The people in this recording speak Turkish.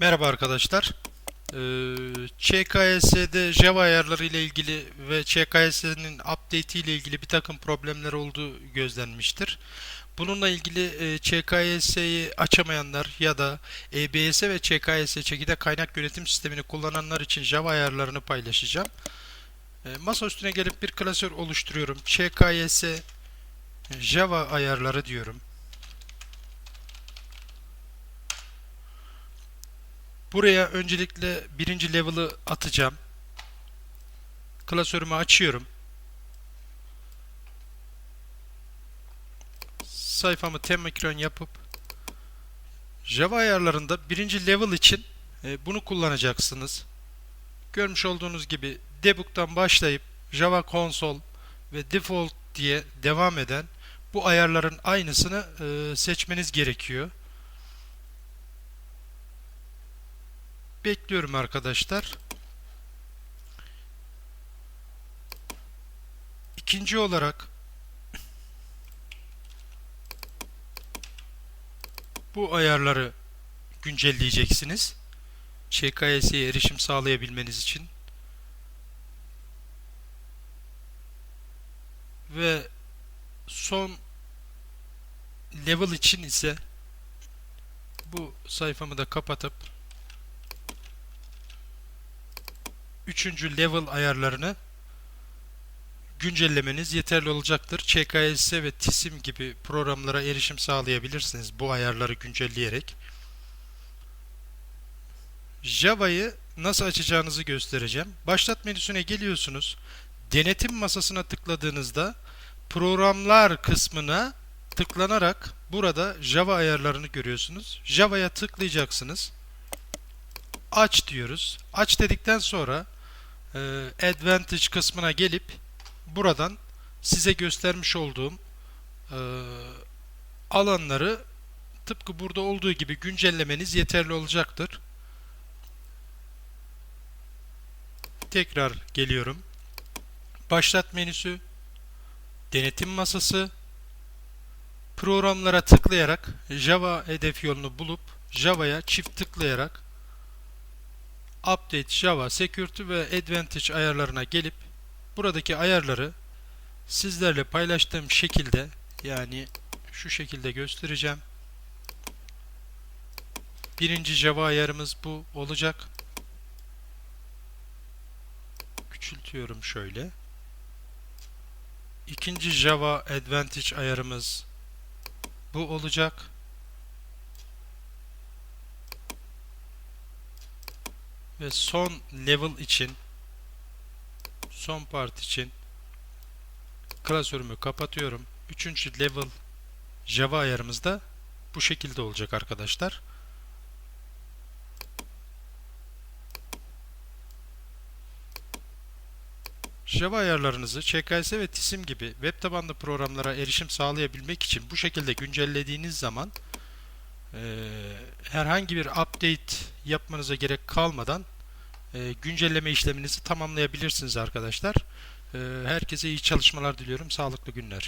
Merhaba arkadaşlar. Ee, ÇKS'de Java ayarları ile ilgili ve ÇKS'nin update ile ilgili bir takım problemler olduğu gözlenmiştir. Bununla ilgili e, ÇKS'yi açamayanlar ya da EBS ve ÇKS çekirdek kaynak yönetim sistemini kullananlar için Java ayarlarını paylaşacağım. E, masa üstüne gelip bir klasör oluşturuyorum. ÇKS Java ayarları diyorum. Buraya öncelikle birinci level'ı atacağım. Klasörümü açıyorum. Sayfamı tem ekran yapıp Java ayarlarında birinci level için e, bunu kullanacaksınız. Görmüş olduğunuz gibi debug'dan başlayıp Java Console ve Default diye devam eden bu ayarların aynısını e, seçmeniz gerekiyor. Bekliyorum arkadaşlar. İkinci olarak bu ayarları güncelleyeceksiniz. ÇKS'ye erişim sağlayabilmeniz için. Ve son level için ise bu sayfamı da kapatıp üçüncü level ayarlarını güncellemeniz yeterli olacaktır. ÇKS ve TİSİM gibi programlara erişim sağlayabilirsiniz bu ayarları güncelleyerek. Java'yı nasıl açacağınızı göstereceğim. Başlat menüsüne geliyorsunuz. Denetim masasına tıkladığınızda programlar kısmına tıklanarak burada Java ayarlarını görüyorsunuz. Java'ya tıklayacaksınız. Aç diyoruz. Aç dedikten sonra Advantage kısmına gelip buradan size göstermiş olduğum e, alanları tıpkı burada olduğu gibi güncellemeniz yeterli olacaktır. Tekrar geliyorum. Başlat menüsü, denetim masası, programlara tıklayarak Java hedef yolunu bulup Java'ya çift tıklayarak Update Java Security ve Advantage ayarlarına gelip buradaki ayarları sizlerle paylaştığım şekilde yani şu şekilde göstereceğim. Birinci Java ayarımız bu olacak. Küçültüyorum şöyle. İkinci Java Advantage ayarımız bu olacak. Ve son level için son part için klasörümü kapatıyorum. Üçüncü level Java ayarımız da bu şekilde olacak arkadaşlar. Java ayarlarınızı ÇKS ve TİSİM gibi web tabanlı programlara erişim sağlayabilmek için bu şekilde güncellediğiniz zaman e, herhangi bir update yapmanıza gerek kalmadan e, güncelleme işleminizi tamamlayabilirsiniz arkadaşlar. E, herkese iyi çalışmalar diliyorum. Sağlıklı günler.